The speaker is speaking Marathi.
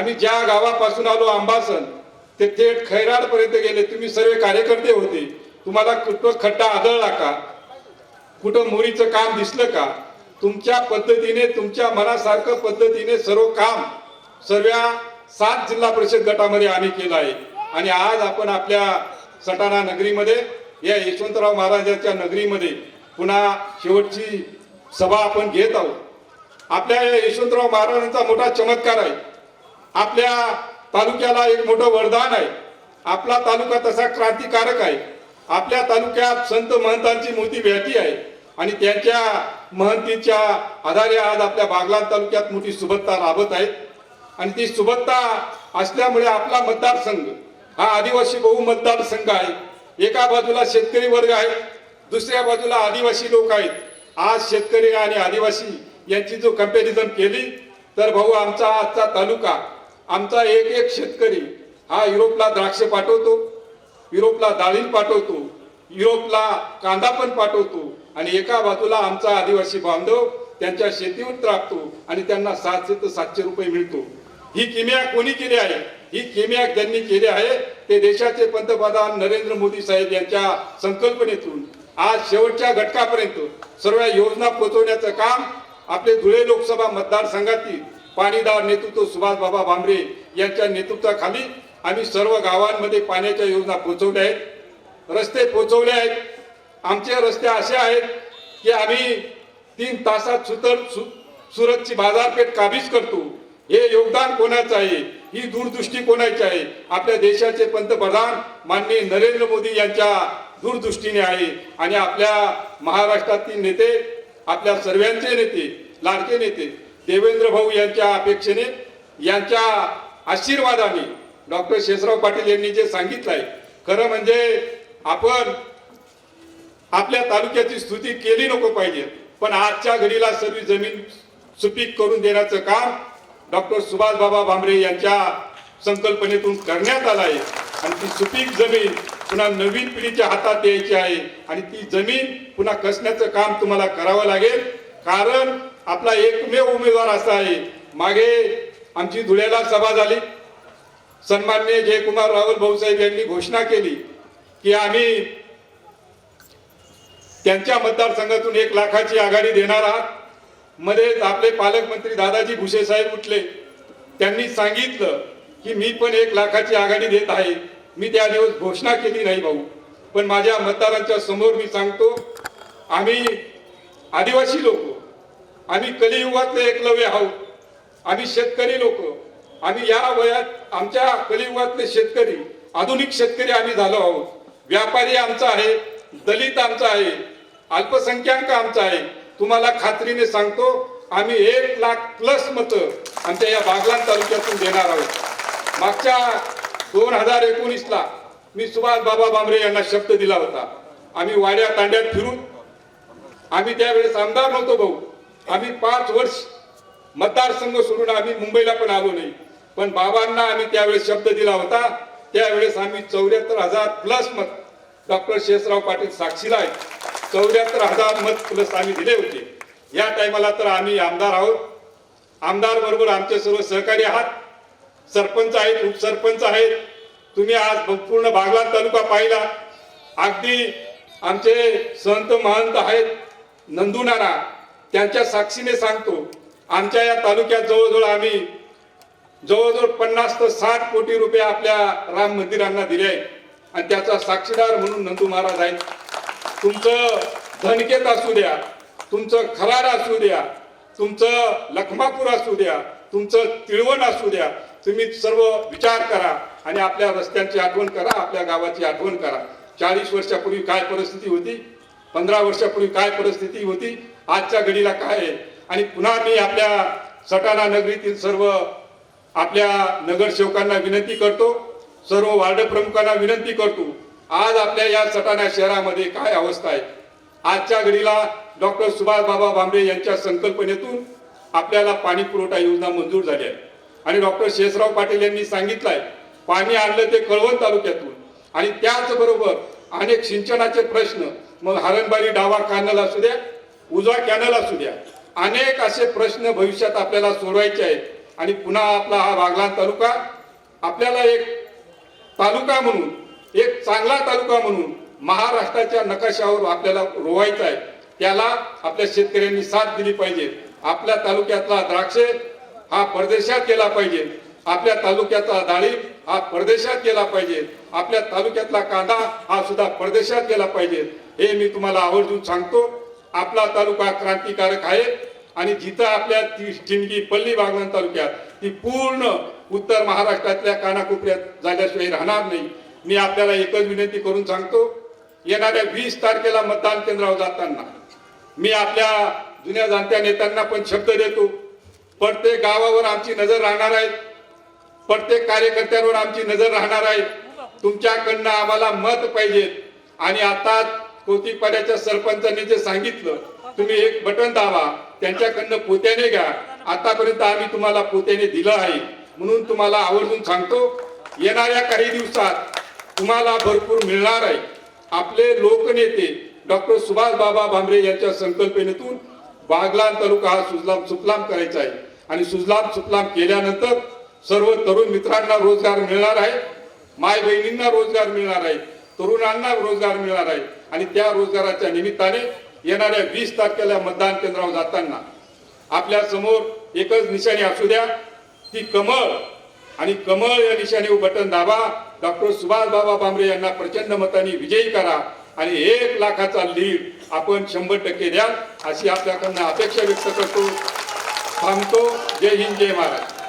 आम्ही ज्या गावापासून आलो आंबासन ते थेट खैराडपर्यंत गेले. तुम्ही सर्व कार्यकर्ते होते. तुम्हाला कुठं खड्डा आदळला का? कुठं मोरीचं काम दिसलं का? तुमच्या पद्धतीने तुमच्या मनासारखं पद्धतीने सर्व काम सर्व सात जिल्हा परिषद गटामध्ये आम्ही केलं आहे. आणि आज आपण आपल्या सटाणा नगरीमध्ये या यशवंतराव महाराजांच्या नगरीमध्ये पुन्हा शेवटची सभा आपण घेत आहोत. आपल्या या यशवंतराव महाराजांचा मोठा चमत्कार आहे. आपल्या तालुक्याला एक मोठं वरदान आहे. आपला तालुका तसा क्रांतिकारक आहे. आपल्या तालुक्यात संत महंतांची मोठी व्याटी आहे. आणि त्यांच्या महंतीच्या आधारे आज आपल्या बागलाण तालुक्यात मोठी सुबत्ता राबत आहे. आणि ती सुबत्ता असल्यामुळे आपला मतदारसंघ हा आदिवासी बहु मतदारसंघ आहे. एका बाजूला शेतकरी वर्ग आहे दुसऱ्या बाजूला आदिवासी लोक आहेत. आज शेतकरी आणि आदिवासी यांची जो कंपॅरिझन केली तर भाऊ आमचा आजचा तालुका आमचा एक एक शेतकरी हा युरोपला द्राक्ष पाठवतो युरोपला डाळिंब पाठवतो युरोपला कांदा पण पाठवतो आणि एका बाजूला आमचा आदिवासी बांधव त्यांच्या शेतीवर राखतो आणि त्यांना सातशे ते सातशे रुपये मिळतो. ही किमया कोणी केली आहे? ही किमया ज्यांनी केली आहे ते देशाचे पंतप्रधान नरेंद्र मोदी साहेब यांच्या संकल्पनेतून आज शेवटच्या घटकापर्यंत सर्व योजना पोहोचवण्याचं काम आपले धुळे लोकसभा मतदारसंघातील पाणीदार नेतृत्व सुभाष बाबा यांच्या नेतृत्वाखाली आम्ही सर्व गावांमध्ये पाण्याच्या योजना पोहोचवल्या आहेत. रस्ते पोहोचवले आहेत. आमचे रस्ते असे आहेत की आम्ही तीन तासात सुतर सु सुरतची बाजारपेठ काबीज करतो. हे योगदान कोणाचं आहे? ही दूरदृष्टी कोणाची आहे? आपल्या देशाचे पंतप्रधान माननीय नरेंद्र मोदी यांच्या दूरदृष्टीने आहे. आणि आपल्या महाराष्ट्रातील नेते आपल्या सर्वांचे नेते लाडके नेते देवेंद्र भाऊ यांच्या अपेक्षेने यांच्या आशीर्वादाने डॉक्टर शेषराव पाटील यांनी जे सांगितलं आहे खरं म्हणजे आपण आपल्या तालुक्याची स्तुती केली नको पाहिजे पण आजच्या घडीला सर्व जमीन सुपीक करून देण्याचं काम डॉक्टर सुभाष बाबा भामरे यांच्या संकल्पनेतून करण्यात आलं आहे. आणि ती सुपीक जमीन पुन्हा नवीन पिढीच्या हातात द्यायची आहे आणि ती जमीन पुन्हा कसण्याचं काम तुम्हाला करावं लागेल. कारण आपला एकमेव उमेदवार असा आहे. मागे आमची धुळ्याला सभा झाली. सन्मान्य जयकुमार रावल भाऊसाहेब यांनी घोषणा केली की आम्ही त्यांच्या मतदारसंघातून एक लाखाची आघाडी देणार आहात. मध्येच आपले पालकमंत्री दादाजी भुसे साहेब उठले. त्यांनी सांगितलं की मी पण एक लाखाची आघाडी देत आहे. मी त्या दिवस घोषणा केली नाही भाऊ. पण माझ्या मतदारांच्या समोर मी सांगतो आम्ही आदिवासी लोक आम्ही कलियुगातले एकलव्य आहोत. आम्ही शेतकरी लोक. आम्ही या वयात आमच्या कलियुगातले शेतकरी आधुनिक शेतकरी आम्ही झालो आहोत. व्यापारी आमचा आहे दलित आमचा आहे अल्पसंख्याक आमचा आहे. तुम्हाला खात्रीने सांगतो आम्ही एक लाख प्लस मत आमच्या या बागलान तालुक्यातून देणार आहोत. मागच्या दोन हजार एकोणीसला मी सुभाष बाबा बांबरे यांना शब्द दिला होता. आम्ही वाड्या तांड्यात फिरून आम्ही त्यावेळेस आमदार नव्हतो भाऊ. आम्ही पाच वर्ष मतदारसंघ सोडून आम्ही मुंबईला पण आलो नाही. पण बाबांना आम्ही त्यावेळेस शब्द दिला होता. त्यावेळेस आम्ही चौऱ्याहत्तर हजार प्लस मत डॉक्टर शेषराव पाटील साक्षीला आहे चौऱ्याहत्तर हजार मत प्लस आम्ही दिले होते. या टायमाला तर आम्ही आमदार आहोत. आमदार बरोबर आमचे सर्व सहकारी आहात. सरपंच आहेत उपसरपंच आहेत. तुम्ही आज पूर्ण बागलाण तालुका पाहिला. अगदी आमचे संत महंत आहेत. नंदुनारा त्यांच्या साक्षीने सांगतो आमच्या या तालुक्यात जवळजवळ आम्ही जवळजवळ पन्नास ते साठ कोटी रुपये आपल्या राम मंदिरांना दिले आहेत. आणि त्याचा साक्षीदार म्हणून नंदू महाराज आहेत. तुमचं धनकेत असू द्या तुमचं खराड असू द्या तुमचं लखमापूर असू द्या तुमचं तिळवण असू द्या तुम्ही सर्व विचार करा आणि आपल्या रस्त्यांची आठवण करा आपल्या गावाची आठवण करा. चाळीस वर्षापूर्वी काय परिस्थिती होती? पंधरा वर्षापूर्वी काय परिस्थिती होती? आजच्या घडीला काय आहे? आणि पुन्हा मी आपल्या सटाणा नगरीतील सर्व आपल्या नगरसेवकांना विनंती करतो सर्व वार्ड प्रमुखांना विनंती करतो आज आपल्या या सटाणा शहरामध्ये काय अवस्था आहे? आजच्या घडीला डॉक्टर सुभाष बाबा भांबरे यांच्या संकल्पनेतून आपल्याला पाणी पुरवठा योजना मंजूर झाली आहे. आणि डॉक्टर शेषराव पाटील यांनी सांगितलंय पाणी आणलं ते कळवण तालुक्यातून. आणि त्याचबरोबर अनेक सिंचनाचे प्रश्न मग हरणबारी डावा कॅनल असू द्या उजवा कॅनल असू द्या. अनेक असे प्रश्न भविष्यात आपल्याला सोडवायचे आहेत. आणि पुन्हा आपला हा बागलाण तालुका आपल्याला एक तालुका म्हणून एक चांगला तालुका म्हणून महाराष्ट्राच्या नकाशावर आपल्याला रोवायचा आहे. त्याला आपल्या शेतकऱ्यांनी साथ दिली पाहिजे. आपल्या तालुक्यातला द्राक्षे हा परदेशात गेला पाहिजे. आपल्या तालुक्यातला डाळिंब हा परदेशात गेला पाहिजे. आपल्या तालुक्यातला कांदा हा सुद्धा परदेशात गेला पाहिजे. हे मी तुम्हाला आवर्जून सांगतो. आपला तालुका क्रांतिकारक आहे आणि जिथं आपल्या ती ठिणगी पल्ली बागलाण तालुक्यात ती पूर्ण उत्तर महाराष्ट्रातल्या कानाकोपऱ्यात झाल्याशिवाय राहणार नाही. मी आपल्याला एकच विनंती करून सांगतो येणाऱ्या वीस तारखेला मतदान केंद्रावर जाताना मी आपल्या जुन्या जाणत्या नेत्यांना पण शब्द देतो प्रत्येक गावावर आमची नजर राहणार आहे प्रत्येक कार्यकर्त्यांवर आमची नजर राहणार आहे. तुमच्याकडनं आम्हाला मत पाहिजे आणि आता कोतीपाड्याच्या सरपंचांनी जे सांगितलं तुम्ही एक बटन दाबा त्यांच्याकडनं पोत्याने घ्या. आतापर्यंत आम्ही तुम्हाला पोत्याने दिलं आहे. म्हणून तुम्हाला आवर्जून सांगतो येणाऱ्या काही दिवसात तुम्हाला भरपूर मिळणार आहे. आपले लोकनेते डॉक्टर सुभाष बाबा भामरे यांच्या संकल्पनेतून बागलान तालुका हा सुजलाम सुफलाम करायचा आहे. आणि सुजलाम सुफलाम केल्यानंतर सर्व तरुण मित्रांना रोजगार मिळणार आहे. माय बहिणींना रोजगार मिळणार आहे. तरुणांना रोजगार मिळणार आहे. आणि त्या रोजगाराच्या निमित्ताने येणाऱ्या वीस तारखेला मतदान केंद्रावर जाताना आपल्यासमोर एकच निशाणी असू द्या ती कमळ. आणि कमळ या निशाणीवर बटन दाबा. डॉक्टर सुभाष बाबा भामरे यांना प्रचंड मताने विजयी करा. आणि एक लाखाचा लीड आपण शंभर टक्के द्या अशी आपल्याकडनं अपेक्षा व्यक्त करतो. थांबतो. जय हिंद जय महाराज